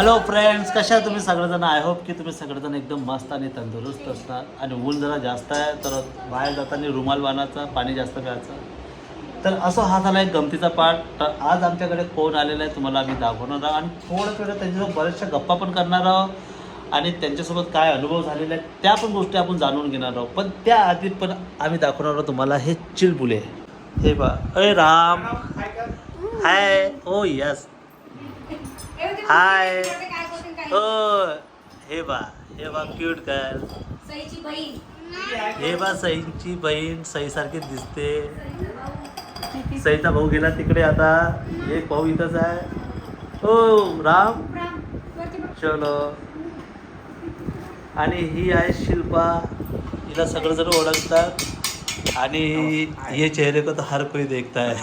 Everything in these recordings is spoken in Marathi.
हॅलो फ्रेंड्स कशा आहे तुम्ही? सगळेजण आय होप की तुम्ही सगळेजण एकदम मस्त आणि तंदुरुस्त असणार आणि ऊन जरा जास्त आहे तर बाहेर जाताना रुमाल बांधायचा पाणी जास्त प्यायचं. तर असं हा झाला एक गमतीचा पाठ तर आज आमच्याकडे कोण आलेला आहे तुम्हाला आम्ही दाखवणार आहोत. आणि थोडं थोडं त्यांच्यासोबत बऱ्याचशा गप्पा पण करणार आहोत. आणि त्यांच्यासोबत काय अनुभव झालेले आहेत त्या पण गोष्टी आपण जाणून घेणार आहोत. पण त्याआधी पण आम्ही दाखवणार आहोत तुम्हाला हे चिलबुले. हे बा अय राम. हाय ओ यस हाय. ओ हे बा हे बा क्यूट गर्ल हे बा सईची बहीण सईसारखी दिसते. सईचा भाऊ गेला तिकडे आता. एक भाऊ इथंच आहे. ओ राम. चलो आणि ही आहे शिल्पा. हिला सगळेजण ओळखतात. आणि ये चेहरे को तो हर कोई देखता है.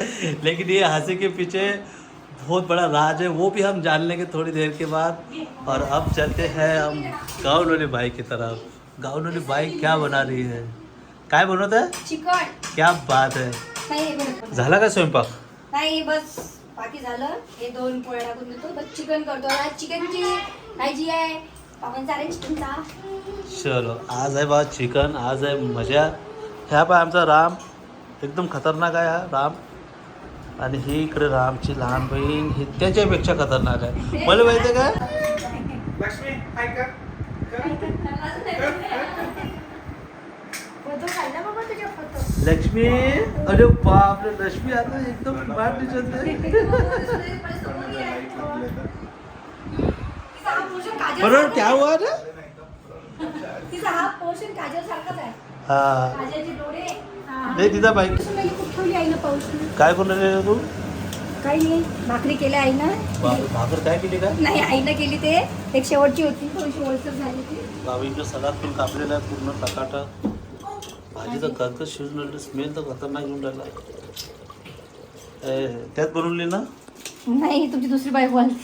लेकिन ये हंसी के पीछे बहुत बड़ा राज है वो भी हम जान लेंगे थोड़ी देर के बाद। और अब चलते हैं हम गाँव वाली बाई की तरफ। गाँव वाली बाई क्या बना रही है? काय बनवत आहे चिकन। क्या बात है. झाला का स्वयंपाक? नाही बस बाकी झालं. हे दोन पोळ्या टाकून देतो. बस चिकन करतो. आज चिकनची भाजी आहे. चलो आज आहे बा चिकन आज आहे मजा. ह्या पाय आमचा राम. एकदम खतरनाक आहे हा राम. आणि ही इकडे रामची लहान बहीण ही त्याच्यापेक्षा खतरनाक आहे. मला माहिती आहे का? लक्ष्मी हाय कर फोटो काढला बाबा तुझ्या फोटो? लक्ष्मी? अरे बाप रे लक्ष्मी आता एकदम स्मार्ट दिसत हा बरोबर क्या हुआ रे तिचा हा आहे. नाही तिचा बाईक ठेवली आई ना पाऊस? काय करून राहिली तू? काही नाही. भाकरी केल्या आई ना भाकर काय केली का? नाही आईनं केली ते. एक शेवटची होती. थोडीशी ओलसर झाली ती बाबा सगळ्यात पण कापलेला आहे पूर्ण टकाटा भाजीचं कर्क शिजून राहिलं स्मेल तर खतरनाक येऊन राहिला. ए, त्यात बनवली ना? नाही तुमची दुसरी बायको आली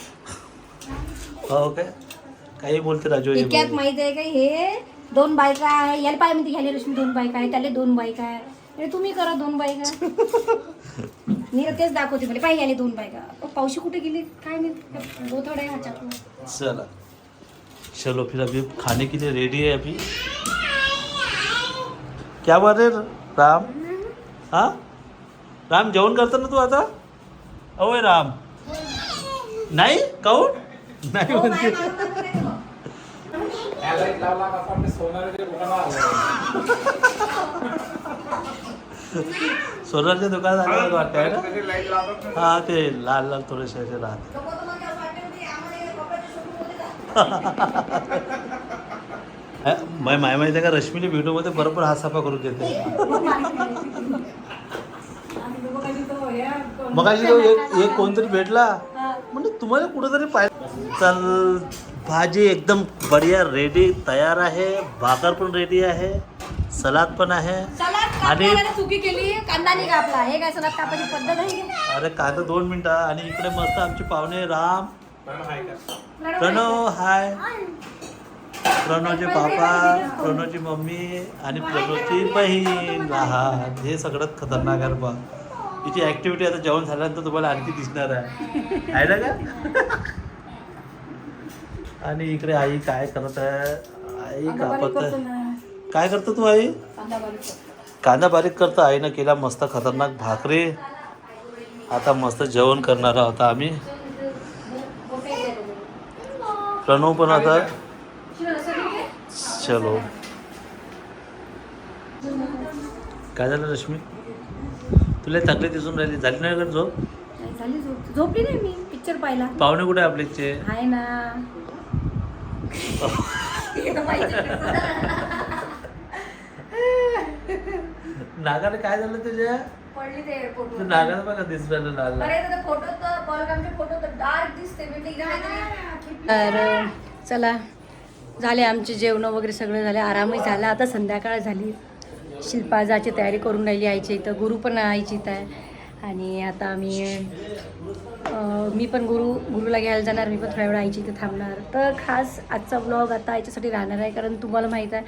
हो काय? काही बोलते राजू हे इतक्यात. माहीत आहे का हे? दोन बायका आहे. याला पाय म्हणते घ्यायला रश्मी दोन बायका आहे त्याला दोन बायका आहे. अरे तुम्ही करा दोन बायका मी तेच दाखवते मला पाय आले दोन बायका अहो, पावशी कुठे गेली? काय नाही गोथड आहे ह्याच्यात चला. चलो फिर अभी खाने के लिए रेडी है अभी? क्या बात है राम? हाँ? राम जेवण करतो ना तू आता? अवय राम. नाही? काऊन? नाही म्हणते. लाइट लावला का आपण सोनाराच्या दुकानात आलं. वाटतं आहे ना? हा ते लाल लाल थोडेसे असे राहत माय माय माहिती आहे का रश्मीने व्हिडिओमध्ये बरोबर हात साफा करून देते मग अशी तो एक एक कोणतरी भेटला? म्हणजे तुम्हाला कुठंतरी पाहिजे चल भाजी एकदम बढिया रेडी तयार आहे. भाकर पण रेडी आहे. सलाद पण आहे. आणि- चुकी केली कांदा नाही कापला हे काय सलाद कापायची पद्धत आहे का? अरे काय तर दोन मिनिटं. आणि इकडे मस्त आमचे पाहुणे राम. हाय कर प्रणव हाय प्रणवचे पापा प्रणवची मम्मी आणि प्रणवची बहीण. लहान हे सगळ्यात खतरनाक आहे बा. हिची ऍक्टिव्हिटी आता जेवण झाल्यानंतर तुम्हाला आणखी दिसणार आहे. आहे ना का आणि इकडे आई काय करत आहे? आई कापत आहे. काय करतो तू आई? कांदा बारीक करतो. आईनं केला मस्त खतरनाक भाकरी. आता मस्त जेवण करणार आहोत आम्ही. प्रणव पण आता चलो. काय झालं रश्मी? तुला तकलीफ दिसून राहिली. झाली नाही झोप? झोपली नाही मी. पिक्चर पाहिला. पाहुणे कुठे आपलेचे आहे ना. नागाला काय झालं तुझ्या? पडली ते तू नागाला बघा लाल लाल. अरे फोटो तर पॉलगामचे फोटो तर डार्क दिसते मी तर चला. झाले आमचे जेवण वगैरे सगळं झाले आरामही झाला. आता संध्याकाळ झाली. शिल्पा जायची तयारी करून राहिली आईच्या इथं. गुरु पण आईची इथं आहे. आणि आता आम्ही मी पण गुरु गुरुला घ्यायला जाणार मी पण थोड्या वेळ आईची इथे थांबणार. तर खास आजचा ब्लॉग आता याच्यासाठी राहणार आहे कारण तुम्हाला माहीत आहे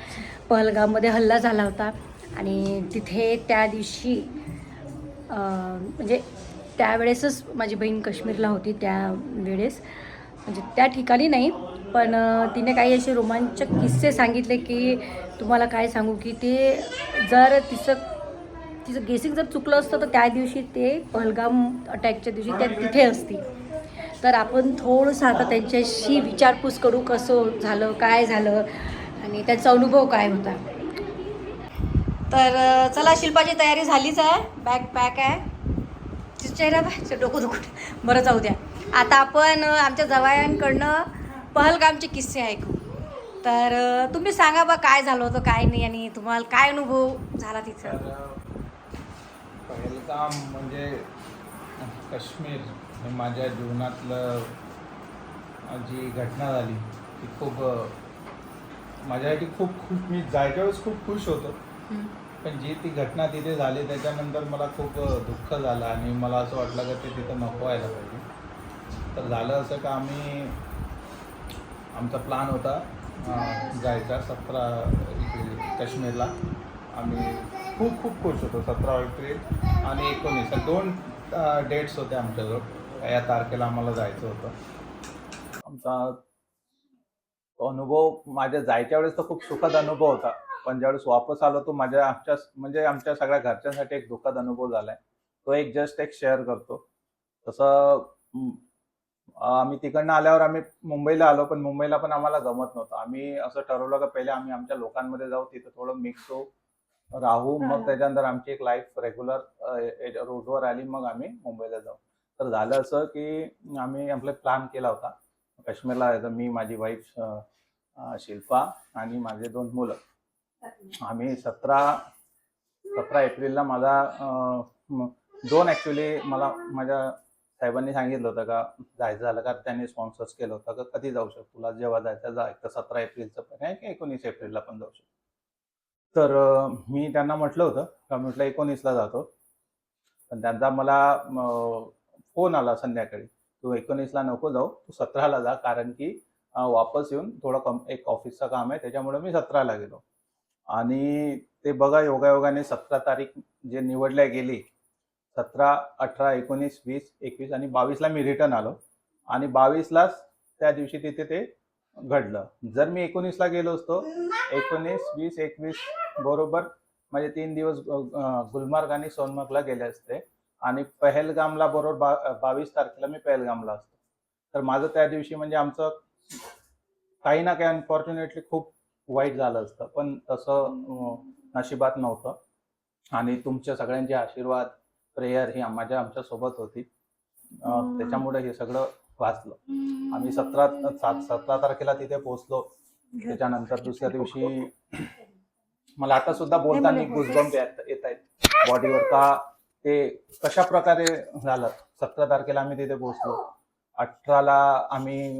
पहलगाममध्ये हल्ला झाला होता. आणि तिथे त्या दिवशी म्हणजे त्यावेळेसच माझी बहीण काश्मीरला होती त्या वेळेस. म्हणजे त्या ठिकाणी नाही पण तिने काही असे रोमांचक किस्से सांगितले की तुम्हाला काय सांगू की ते जर तिचं तिचं गेसिंग जर चुकलं असतं तर त्या दिवशी ते पहलगाम अटॅकच्या दिवशी त्या तिथे असती तर आपण थोडंसं आता त्यांच्याशी विचारपूस करू कसं झालं काय झालं आणि त्याचा अनुभव काय होता. तर चला शिल्पाची तयारी झालीच आहे. बॅग पॅक आहे. तिचं चेहरा बाय डोकं दुखून. बरं जाऊ द्या. आता आपण आमच्या जवायांकडनं पहलगामचे किस्से ऐकू. तर तुम्ही सांगा बा काय झालं होतं काय नाही आणि तुम्हाला काय अनुभव झाला तिचा पहिलगाम म्हणजे काश्मीर हे माझ्या जीवनातलं जी घटना झाली ती खूप माझ्यासाठी खूप खूप मी जायच्या वेळेस खूप खुश होतो. पण जी ती घटना तिथे झाली त्याच्यानंतर मला खूप दुःख झालं आणि मला असं वाटलं की ते तिथं नको व्हायला पाहिजे. तर झालं असं का आम्ही आमचा प्लान होता जायचा सतरा काश्मीरला. आम्ही खूप खूप खुश होतो. सतरा एप्रिल आणि एकोणीस. दोन डेट्स होते आमच्याजवळ. या तारखेला आम्हाला जायचं होतं. आमचा तो अनुभव माझ्या जायच्या वेळेस तर खूप सुखद अनुभव होता. पण ज्यावेळेस वापस आलो तो माझ्या आमच्या म्हणजे आमच्या सगळ्या घरच्यांसाठी एक दुःखद अनुभव झाला आहे तो एक जस्ट एक शेअर करतो. तसं आम्ही तिकडनं आल्यावर आम्ही मुंबईला आलो पण मुंबईला पण आम्हाला जमत नव्हतं. आम्ही असं ठरवलं का पहिले आम्ही आमच्या लोकांमध्ये जाऊ तिथं थोडं मिक्स होऊ. राहू मग त्याच्यानंतर आमची एक लाईफ रेग्युलर रूटवर आली मग आम्ही मुंबईला जाऊ. तर झालं असं की आम्ही आपला प्लॅन केला होता. काश्मीरला जायचं मी माझी वाईफ शिल्पा आणि माझे दोन मुलं. आम्ही सतरा सतरा एप्रिलला माझा दोन ॲक्च्युली मला माझ्या साहेबांनी सांगितलं होतं का जायचं झालं का त्यांनी स्पॉन्सर्स केलं होतं का कधी जाऊ शकतो तुला जेव्हा जायचं जा. एक तर सतरा एप्रिलचं पण आहे की एकोणीस एप्रिलला पण जाऊ शकतो. तर मी त्यांना म्हटलं होतं. का म्हटलं एकोणीसला जातो. पण त्यांचा मला फोन आला संध्याकाळी. तू एकोणीसला नको जाऊ. तू सतराला जा. कारण की वापस येऊन थोडं कम एक ऑफिसचं काम आहे. त्याच्यामुळे मी सतराला गेलो. आणि ते बघा योगायोगाने सतरा तारीख जे निवडल्या गेली सतरा अठरा एकोणीस वीस एकवीस आणि बावीसला मी रिटर्न आलो. आणि बावीसलाच त्या दिवशी तिथे ते घडलं. जर मी एकोणीसला गेलो असतो एकोणीस वीस एकवीस बरोबर माझे तीन दिवस गुलमर्ग आणि सोनमर्गला गेले असते. आणि पहलगामला बरोबर बा बावीस तारखेला मी पहलगामला असतो. तर माझं त्या दिवशी म्हणजे आमचं काही ना काही अनफॉर्च्युनेटली खूप वाईट झालं असतं. पण तसं नशिबात नव्हतं. आणि तुमच्या सगळ्यांचे आशीर्वाद प्रेयर ही माझ्या आमच्यासोबत होती त्याच्यामुळे हे सगळं वाचलं. आम्ही सतरा सात सतरा तारखेला तिथे पोहोचलो. त्याच्यानंतर दुसऱ्या दिवशी मला आता सुद्धा बोलताना गुजबंप येत आहेत. बॉडीवर का ते कशा प्रकारे झालं? सतरा तारखेला आम्ही तिथे पोहोचलो. अठराला आम्ही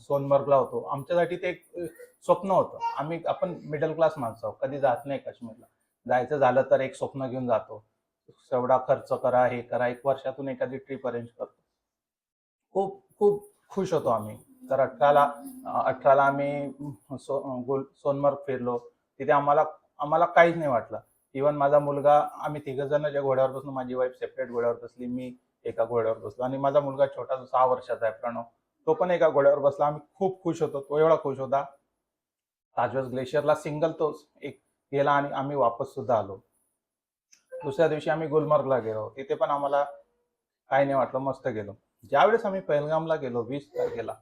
सोनमर्गला होतो. आमच्यासाठी ते एक स्वप्न होतं. आम्ही आपण मिडल क्लास माणसं आहोत. कधी जात नाही काश्मीरला. जायचं झालं तर एक स्वप्न घेऊन जातो. एवढा खर्च करा हे करा. एक वर्षातून एखादी ट्रिप अरेंज करतो. खूप खूप खुश होतो आम्ही. तर अठराला अठराला आम्ही सो गोल सोनमर्ग फिरलो. तिथे आम्हाला आम्हाला काहीच नाही वाटलं. इवन माझा मुलगा आम्ही तिघ जण ज्या घोड्यावर बसलो माझी वाईफ सेपरेट घोड्यावर बसली मी एका घोड्यावर बसलो. आणि माझा मुलगा छोटा सहा वर्षाचा आहे प्रणव. तो पण एका घोड्यावर बसला. आम्ही खूप खुश होतो. तो एवढा खुश होता. ताजवस ग्लेशियरला सिंगल तोच एक गेला आणि आम्ही वापस सुद्धा आलो. दुसऱ्या दिवशी आम्ही गुलमर्गला गेलो. तिथे पण आम्हाला काही नाही वाटलं. मस्त गेलो. ज्यावेळेस आम्ही पहलगामला गेलो वीस तारखेला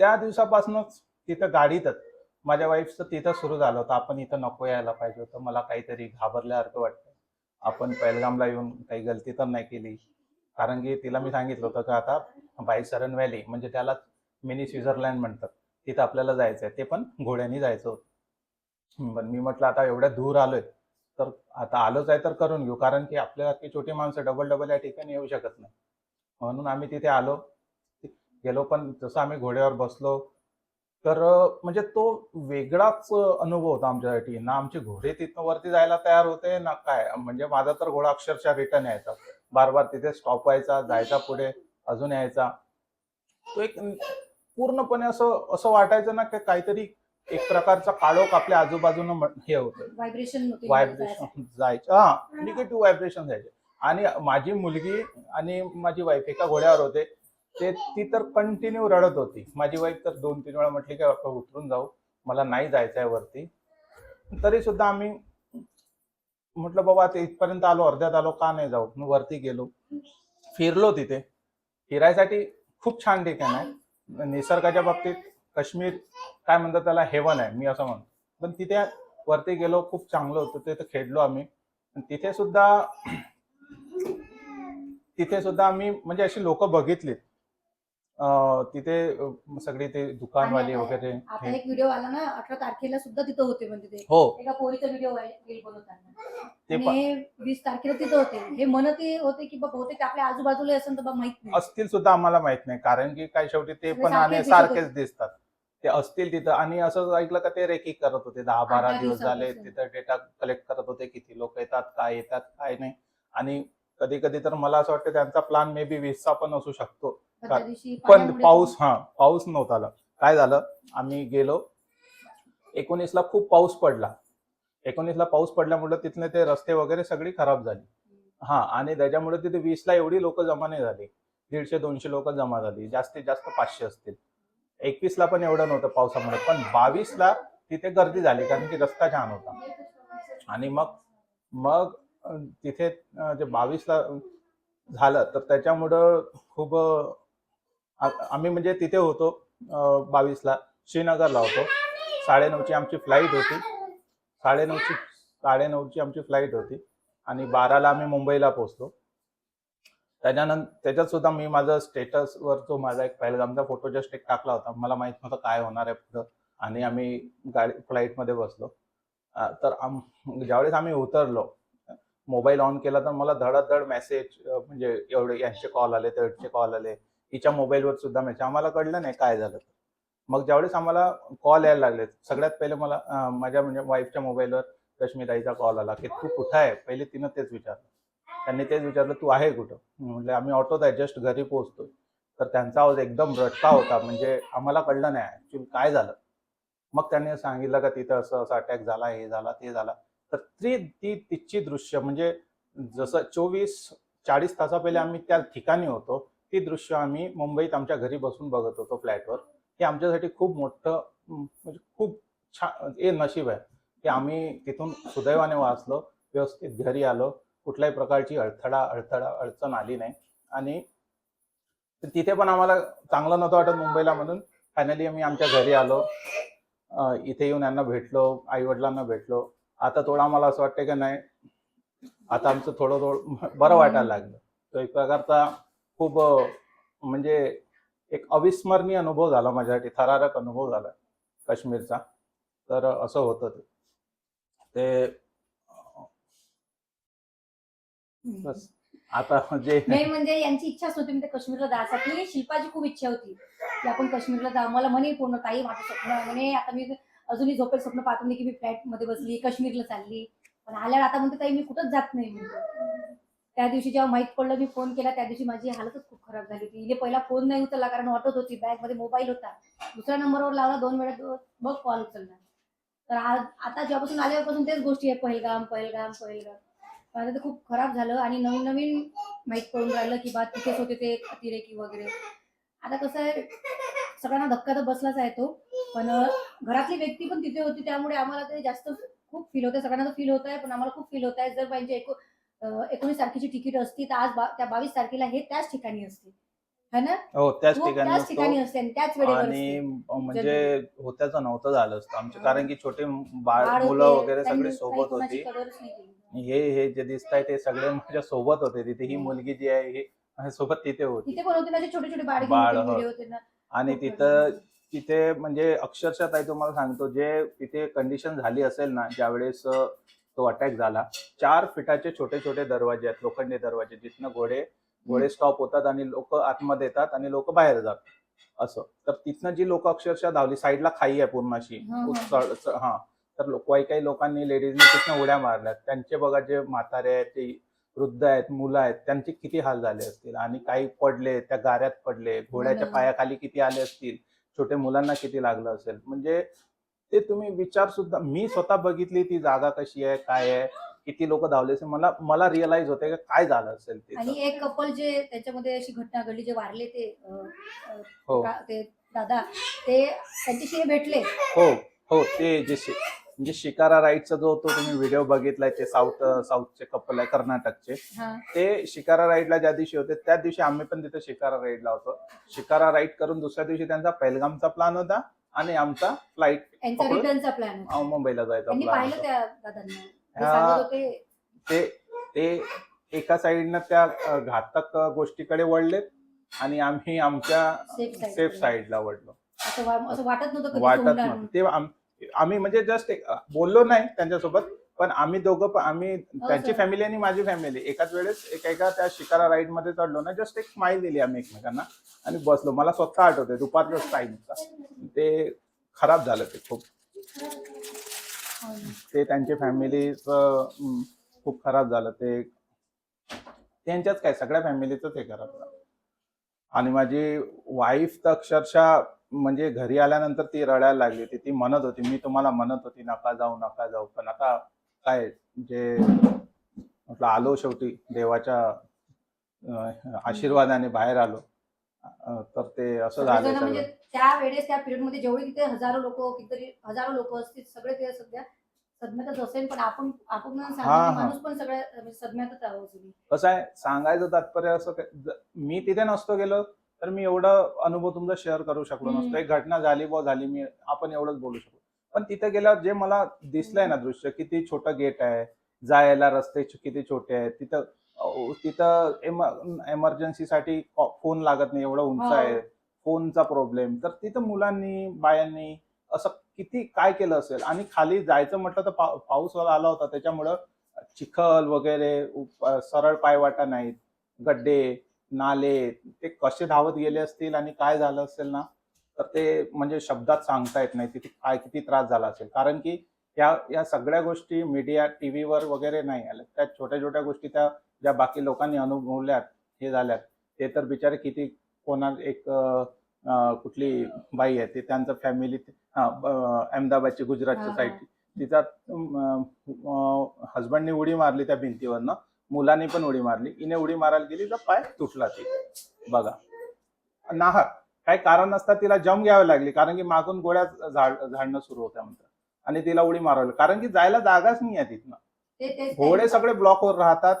त्या दिवसापासूनच तिथं गाडीतच माझ्या वाईफचं तिथं सुरू झालं होतं. आपण इथं नको यायला पाहिजे होतं. मला काहीतरी घाबरल्यासारखं वाटतं आपण पहलगामला येऊन काही गलती तर नाही केली. कारण की तिला मी सांगितलं होतं का आता बाई सरन व्हॅली म्हणजे त्याला मिनी स्वित्झर्लंड म्हणतात. तिथं आपल्याला जायचं आहे ते पण घोड्याने जायचं होतं. पण मी म्हटलं आता एवढ्या दूर आलोय तर आता आलोच आहे तर करून घेऊ. कारण की आपल्यासारखी छोटी माणसं डबल डबल या ठिकाणी येऊ शकत नाही. म्हणून आम्ही तिथे आलो. गेलो पण जसं आम्ही घोड्यावर बसलो तर म्हणजे तो वेगळाच अनुभव होता आमच्यासाठी. ना आमचे घोडे तिथं वरती जायला तयार होते ना काय. म्हणजे माझा तर घोडा अक्षरशः रिटर्न यायचा. बार बार तिथे स्टॉप व्हायचा जायचा पुढे अजून यायचा. तो एक पूर्णपणे असं असं वाटायचं ना की काहीतरी एक प्रकारचा काळोख आपल्या आजूबाजूनं हे होतं. व्हायब्रेशन व्हायब्रेशन जायचं. हा निगेटिव्ह व्हायब्रेशन जायचे. आणि माझी मुलगी आणि माझी वाईफ एका घोड्यावर होते. ते ती तर कंटिन्यू रडत होती. माझी वाईफ तर दोन तीन वेळा म्हटली की आपण उतरून जाऊ. मला नाही जायचं आहे वरती. तरी सुद्धा आम्ही म्हटलं बाबा ते इथपर्यंत आलो अर्ध्यात आलो का नाही जाऊ? मग वरती गेलो. फिरलो तिथे. फिरायसाठी खूप छान ठिकाण आहे. निसर्गाच्या बाबतीत काश्मीर काय म्हणतात त्याला हेवन आहे मी असं म्हणतो. पण तिथे वरती गेलो खूप चांगलं होतं. तिथे खेळलो आम्ही. तिथे सुद्धा तिथे सुद्धा आम्ही म्हणजे अशी लोक बघितलीत. अं, तिथे सगळी ते दुकानवाली वगैरे आता एक व्हिडिओ आला ना अठरा तारखेला सुद्धा तिथं होते म्हणजे ते. हो. एका पोरीचा व्हिडिओ बनवताना. हे वीस तारखेला तिथं होते. हे म्हणत होते की बहुतेक आपल्या आजूबाजूला असेल तर माहीत नाही. असतील सुद्धा आम्हाला माहीत नाही. कारण की काय शेवटी ते पण आणि सारखेच. दिसतात. ते असतील तिथं. आणि असं ऐकलं का ते रेकी करत होते. दहा बारा दिवस झाले. तिथं डेटा कलेक्ट करत होते. किती लोक येतात काय येतात काय नाही. आणि कधी कधी तर मला असं वाटतं त्यांचा प्लान मे बी वीसचा पण असू शकतो. पण पाऊस हा पाऊस नव्हता आला. काय झालं? आम्ही गेलो. एकोणीसला खूप पाऊस पडला. एकोणीसला पाऊस पडल्यामुळे तिथले ते रस्ते वगैरे सगळी खराब झाली. हा आणि त्याच्यामुळे तिथे वीसला एवढी लोक जमा नाही झाली. दीडशे दोनशे लोक जमा झाली. जास्तीत जास्त पाचशे असतील. एकवीसला पण एवढं नव्हतं पावसामुळे. पण बावीसला तिथे गर्दी झाली कारण की रस्ता छान होता. आणि मग मग तिथे जे बावीसला झालं तर त्याच्यामुळं खूप आम्ही म्हणजे तिथे होतो बावीसला श्रीनगरला होतो. साडेनऊची आमची फ्लाईट होती. साडेनऊची साडेनऊची आमची फ्लाईट होती. आणि बाराला आम्ही मुंबईला पोहोचलो. त्याच्यानंतर त्याच्यात सुद्धा मी माझं स्टेटसवर जो माझा एक पहिलगामचा फोटो जस्ट एक टाकला होता. मला माहीत नव्हतं काय होणार आहे पुढं. आणि आम्ही गाडी फ्लाईटमध्ये बसलो. तर आम ज्यावेळेस आम्ही उतरलो मोबाईल ऑन केला तर मला धडाधड मेसेज म्हणजे एवढे यांचे कॉल आले तेवढचे कॉल आले. हिच्या मोबाईलवर सुद्धा मेसेज आम्हाला कळलं नाही काय झालं मग ज्यावेळेस आम्हाला कॉल यायला लागले सगळ्यात पहिले मला माझ्या म्हणजे वाईफच्या मोबाईलवर रश्मीताईचा कॉल आला की तू कुठं आहे? पहिले तिनं तेच विचारलं. त्यांनी तेच विचारलं तू आहे कुठं? म्हटलं आम्ही ऑटोत आहे जस्ट घरी पोहोचतोय. तर त्यांचा आवाज एकदम रटका होता म्हणजे आम्हाला कळलं नाही ॲक्च्युली काय झालं? मग त्यांनी सांगितलं का तिथं असं असं अटॅक झाला हे झाला ते झाला. तर ती ती तिची दृश्य म्हणजे जसं चोवीस चाळीस तासा पहिले आम्ही त्या ठिकाणी होतो ती दृश्य आम्ही मुंबईत आमच्या घरी बसून बघत होतो फ्लॅटवर. हे आमच्यासाठी खूप मोठं म्हणजे खूप छान हे नशीब आहे. की आम्ही तिथून सुदैवाने वाचलो व्यवस्थित घरी आलो कुठल्याही प्रकारची अडथळा अडथळा अडचण आली नाही. आणि तिथे पण आम्हाला चांगलं नव्हतं वाटत मुंबईला म्हणून. फायनली आम्ही आमच्या घरी आलो. इथे येऊन यांना भेटलो आई वडिलांना भेटलो. आता थोडा आम्हाला असं वाटतं की नाही आता आमचं थोडं थोडं बरं वाटायला लागलं. तो एक प्रकारचा खूप म्हणजे एक अविस्मरणीय अनुभव झाला माझ्यासाठी थरारक अनुभव झाला काश्मीरचा. तर असं होतं ते. ते बस. आता जे नाही म्हणजे यांची इच्छाच होती म्हणजे काश्मीरला जायसाठी शिल्पाची खूप इच्छा होती की आपण काश्मीरला जा. मला म्हणे पूर्ण ताई माझं स्वप्न म्हणे. आता मी अजूनही झोपेल स्वप्न पाहतो नाही की मी फ्लॅटमध्ये बसली काश्मीरला चालली. पण आल्यावर आता म्हणते ताई मी कुठंच जात नाही म्हणतो. त्या दिवशी जेव्हा माहीत पडलं मी फोन केला त्या दिवशी माझी हालतच खूप खराब झाली होती. हिने पहिला फोन नाही उचलला कारण ऑटोत होती बॅगमध्ये मोबाईल होता. दुसऱ्या नंबरवर लावला दोन वेळा मग बघ कॉल उचलला. तर आज आता जेव्हापासून आल्यापासून तेच गोष्टी आहे पहिलगाम पहिलगाम पहिलगाम. माझं ते खूप खराब झालं आणि नवीन नवीन माहीत पडून राहिलं की बा तिथेच होते ते अतिरेकी वगैरे. आता कसं आहे सगळ्यांना धक्का तर बसलाच आहे तो. पण घरातली व्यक्ती पण तिथे होती त्यामुळे आम्हाला ते जास्त खूप फील होतं सगळ्यांना फील होत आहे पण आम्हाला खूप फील होत आहे जर पाहिजे एकोणीस तारखेची तिकीट असती तर आज त्या बावीस तारखेला हे त्याच ठिकाणी असते. है ना? हो त्याच हो, ठिकाणी असतो. आणि त्याच वेळेवर आणि असते. म्हणजे होत्याचं नव्हतं झालं असतं आमचं. हा. कारण की छोटे बाळ मुलं वगैरे सगळी सोबत होती. हे हे जे दिसत आहे ते सगळे माझ्या सोबत होते. तिथे ही हम्म. मुलगी जी आहे ही सोबत तिथे होती. तिथे पण होते ना छोटे छोटे बाळ हो. होते ना. आणि तिथं. तिथे म्हणजे अक्षरशः ताई तुम्हाला सांगतो जे तिथे कंडिशन झाली असेल ना ज्यावेळेस तो अटॅक झाला चार फिटाचे छोटे छोटे दरवाजे आहेत लोखंडी दरवाजे जिथनं घोडे घोडे स्टॉप होतात आणि लोक आतमध्ये येतात आणि लोक बाहेर जातात. असं. तर तिथनं जी लोक अक्षरशः धावली साईडला खाई आहे पूर्ण अशी. हा, हा. हा. तर लोक काही काही लोकांनी लेडीजने तिथनं उड्या मारल्यात. त्यांचे बघा जे म्हातारे आहेत ते वृद्ध आहेत मुलं आहेत त्यांचे किती हाल झाले असतील? आणि काही पडले त्या गाऱ्यात पडले घोड्याच्या. पायाखाली किती आले असतील? छोटे मुलांना किती लागलं असेल? म्हणजे ते तुम्ही विचार सुद्धा मी स्वतः बघितली ती जागा कशी आहे काय आहे किती लोक धावले असेल मला मला रिअलाइज होते की काय झालं असेल ते आणि एक कपल जे त्याच्यामध्ये अशी घटना घडली जे वारले ते अं, हो. का- ते दादा ते त्यांच्याशी हे भेटले. हो हो ते जे शि- म्हणजे शिकारा राईडचा जो तो तुम्ही व्हिडिओ बघितलाय ते साऊथ साऊथचे कपल आहे कर्नाटकचे. ते शिकारा राईडला ज्या दिवशी होते त्या दिवशी आम्ही पण तिथे शिकारा राईडला होतो. शिकारा राईड करून दुसऱ्या दिवशी त्यांचा पेलगामचा प्लॅन होता आणि आमचा फ्लाईट रिटर्नचा प्लॅन मुंबईला जायचा प्लॅन ते ते एका साईडनं त्या घातक गोष्टीकडे वळलेत आणि आम्ही आमच्या सेफ. साईडला वळलो. वाटत नव्हतं वाटत. नव्हतं. ते आम्ही म्हणजे जस्ट बोललो नाही त्यांच्यासोबत पण आम्ही दोघं पण आम्ही त्यांची sir. फॅमिली आणि माझी फॅमिली एकाच वेळेस एका एका त्या शिकारा राईडमध्ये चढलो ना जस्ट एक स्माइल दिली आम्ही एकमेकांना आणि बसलो. मला स्वतः आठवते दुपारचा टाइम होता ते खराब झालं ते खूप. हो. ते त्यांच्या फॅमिलीच खूप खराब झालं. ते त्यांच्याच काय सगळ्या फॅमिलीच हे खराब झालं. आणि माझी वाईफ तर अक्षरशः म्हणजे घरी आल्यानंतर ती रडायला लागली होती ती म्हणत होती मी तुम्हाला म्हणत होती नका जाऊ नका जाऊ पण आता काय जे म्हटलं आलो शेवटी देवाच्या आशीर्वादाने बाहेर आलो तर ते असं झालं म्हणजे त्या वेळेस त्या पिरियडमध्ये जेवढे तिथे हजारो लोक कितीतरी हजारो लोक असतील सगळे ते सध्या सदम्यातच असेल पण आपण आपण. माणूस पण सगळ्या म्हणजे सदम्यातच आहोत. कसं आहे सांगायचं तात्पर्य असं मी तिथे नसतो गेलो तर मी एवढं अनुभव तुमचा शेअर करू शकलो. नसतो. एक घटना झाली बो झाली मी आपण एवढंच बोलू शकतो पण तिथे गेल्यावर जे मला दिसलंय ना दृश्य किती छोटं गेट आहे जायला रस्ते किती छोटे आहेत तिथं तिथं एमर्जन्सीसाठी फोन लागत नाही एवढं उंच हो. आहे. फोनचा प्रॉब्लेम तर तिथं मुलांनी बायांनी असं किती काय केलं असेल? आणि खाली जायचं म्हटलं तर पा- पाऊस आला होता त्याच्यामुळं चिखल वगैरे सरळ पायवाटा नाहीत गड्डे नाले ते कसे धावत गेले असतील आणि काय झालं असेल ना तर ते म्हणजे शब्दात सांगता येत नाही तिथे काय किती त्रास झाला असेल. कारण की या या सगळ्या गोष्टी मीडिया टीव्हीवर वगैरे नाही आल्या. त्या छोट्या छोट्या गोष्टी त्या ज्या बाकी लोकांनी अनुभवल्यात हे झाल्यात. ते तर बिचारे किती कोणा एक कुठली बाई आहे ती त्यांचं फॅमिली अहमदाबादची गुजरातच्या. साईड तिचा हजबंडनी उडी मारली त्या भिंतीवरनं. मुलांनी पण उडी मारली. हिने उडी मारायला गेली तर पाय तुटला तिथे बघा. नाहक. काही कारण नसता तिला जम घ्यावी लागली कारण की मागून गोळ्या झाड झाडणं सुरू होत्या म्हणतात. आणि तिला उडी मारवली कारण की जायला जागाच नाही आहे तिथनं. ते घोडे सगळे ब्लॉकवर राहतात.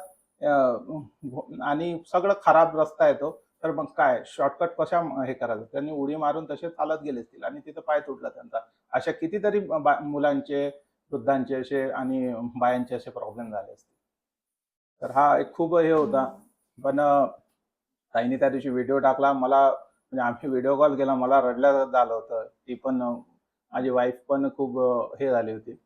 आणि सगळं खराब रस्ता आहे तो. तर मग काय? शॉर्टकट कशा हे करायचं? त्यांनी उडी मारून तसे चालत गेले असतील आणि तिथं पाय तुटला त्यांचा. अशा कितीतरी मुलांचे वृद्धांचे असे आणि बायांचे असे प्रॉब्लेम झाले असतील. तर हा एक खूप हे होता. पण ताईने त्या दिवशी व्हिडिओ टाकला. मला म्हणजे आम्ही व्हिडिओ कॉल केला. मला रडल्या झालं होतं. ती पण माझी वाईफ पण खूप हे झाली होती.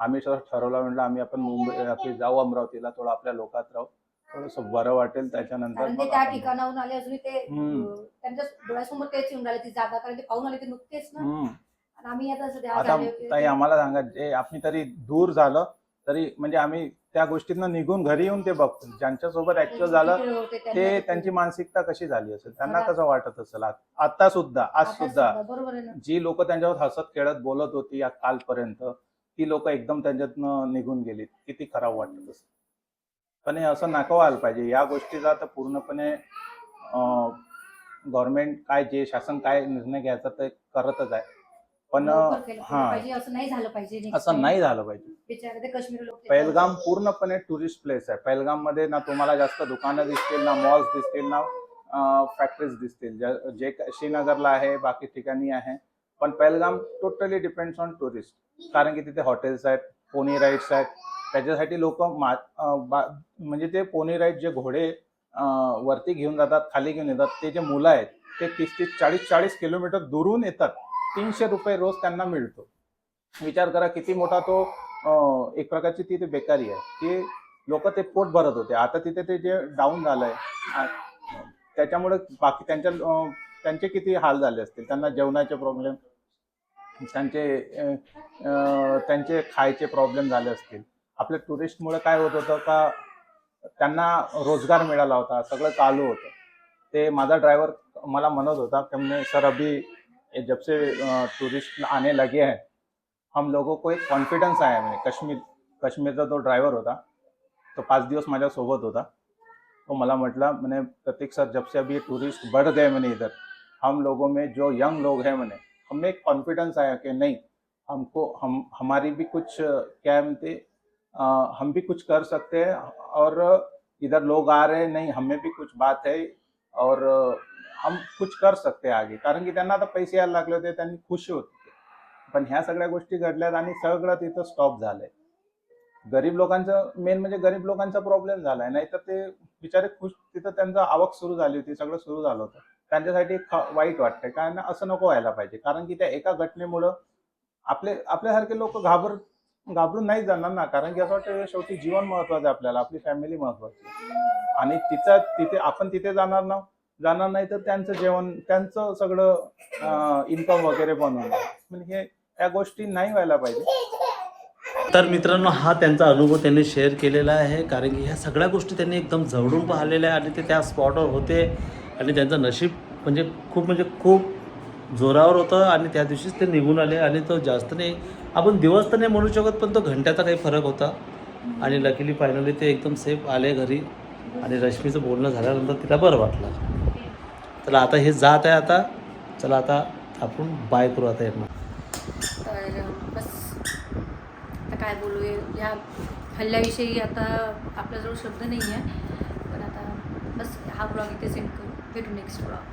आम्ही सर ठरवलं म्हटलं आम्ही आपण मुंबई आपली जाऊ अमरावतीला. थोडं आपल्या लोकात राहू. थोडंसं बरं वाटेल त्याच्यानंतर. कारण ते मग त्या आपण- ठिकाणाहून आले अजून ते हम्म. अं, त्यांच्या डोळ्यासमोर राहिले. ती जागा कारण ते पाहून आले ते नुकतेच ना. हम्म. आणि आम्ही आता सध्या आज आता आले होते. ताई आम्हाला सांगा जे आपण तरी दूर झालं तरी म्हणजे आम्ही त्या गोष्टीतनं निघून घरी येऊन ते बघतो ज्यांच्यासोबत ऍक्च्युअल झालं ते त्यांची मानसिकता कशी झाली असेल? त्यांना कसं वाटत असेल? आता सुद्धा आज सुद्धा जी लोक त्यांच्यावर हसत खेळत बोलत होती या कालपर्यंत ती लोक एकदम त्यांच्यातनं निघून गेली किती खराब वाटत असेल. पण हे असं नको व्हायला पाहिजे. या गोष्टीचा तर पूर्णपणे गव्हर्नमेंट काय जे शासन काय निर्णय घ्यायचा ते करतच आहे. पण हा. पाहिजे असं नाही झालं पाहिजे next असं time. नाही झालं पाहिजे. बिचारे ते काश्मीर लोक ते- पहलगाम पूर्णपणे टुरिस्ट प्लेस आहे. पहलगाममध्ये ना तुम्हाला जास्त दुकानं दिसतील ना मॉल्स दिसतील ना फॅक्टरीज दिसतील. ज्या- जे क- श्रीनगरला आहे बाकी ठिकाणी आहे. पण Pahalgam totally depends on tourist कारण की तिथे हॉटेल्स आहेत पोनी राईड्स आहेत. त्याच्यासाठी लोक म्हणजे ते पोनी राईड जे घोडे अं, वरती घेऊन जातात खाली घेऊन येतात ते जे मुलं आहेत ते तीस तीस चाळीस चाळीस किलोमीटर दुरून येतात. तीनशे रुपये रोज त्यांना मिळतो. विचार करा किती मोठा तो एक प्रकारची तिथे बेकारी आहे. की लोक ते पोट भरत होते. आता तिथे ते जे डाऊन झालंय त्याच्यामुळे बाकी त्यांच्या त्यांचे किती हाल झाले असतील? त्यांना जेवणाचे प्रॉब्लेम त्यांचे त्यांचे खायचे प्रॉब्लेम झाले असतील. आपल्या टुरिस्टमुळे काय होत होतं का त्यांना रोजगार मिळाला होता. सगळं चालू होतं. ते माझा ड्रायव्हर मला म्हणत होता की सर अभी जब से टूरिस्ट आने लगे हैं हम लोगों को एक कॉन्फिडेंस आया मैंने कश्मीर कश्मीरचा तो ड्रायव्हर होता तो पाच दिवस माझ्यासोबत होता। तो मला म्हटला मैंने प्रतीक सर जब से अभी टूरिस्ट बढ़ गए मैंने इधर हम लोगों में जो यंग लोग हैं मैंने हमें एक कॉन्फिडेंस आया कि नहीं हमको हम हमारी भी कुछ क्या अ, हम भी कुछ कर सकते हैं और इधर लोग आ रहे हैं नहीं हमें भी कुछ बात है और हम कुछ कर सकते आगे। कारण की त्यांना आता पैसे यायला लागले होते त्यांनी खुशी होते. पण ह्या सगळ्या गोष्टी घडल्यात आणि सगळं तिथं स्टॉप झालंय. गरीब लोकांचं मेन म्हणजे गरीब लोकांचा प्रॉब्लेम झालाय. नाहीतर ते बिचारे खुश तिथं त्यांचं आवक सुरू झाली होती सगळं सुरू झालं होतं. त्यांच्यासाठी ख- वाईट वाटतंय. कारण असं नको व्हायला पाहिजे. कारण की त्या एका घटनेमुळं आपले आपल्यासारखे लोक घाबर घाबरून नाही जाणार ना. कारण की असं वाटतं शेवटी जीवन महत्वाचं आहे आपल्याला. आपली फॅमिली महत्वाची आणि तिचा तिथे आपण तिथे जाणार ना? जाणार नाही तर त्यांचं जेवण त्यांचं सगळं इन्कम वगैरे बनवणं म्हणजे हे या गोष्टी नाही व्हायला पाहिजे. तर मित्रांनो हा त्यांचा अनुभव त्यांनी शेअर केलेला आहे कारण की ह्या सगळ्या गोष्टी त्यांनी एकदम जवळून पाहिलेल्या आहे आणि ते त्या स्पॉटवर होते. आणि त्यांचं नशीब म्हणजे खूप म्हणजे खूप जोरावर होतं आणि त्या दिवशीच ते निघून आले. आणि तो जास्त नाही आपण दिवस तर नाही म्हणू शकत पण तो घंट्याचा काही फरक होता. आणि लकीली फायनली ते एकदम सेफ आले घरी. आणि रश्मीचं बोलणं झाल्यानंतर तिला बरं वाटलं. चला आता हे जात आहे आता. चला आता आपण बाय करू आता यांना. तर बस. आता काय बोलू या हल्ल्याविषयी आता आपल्याजवळ शब्द नाही आहे. पण आता बस हा ब्लॉग इथे सेंड करू. भेटू नेक्स्ट ब्लॉग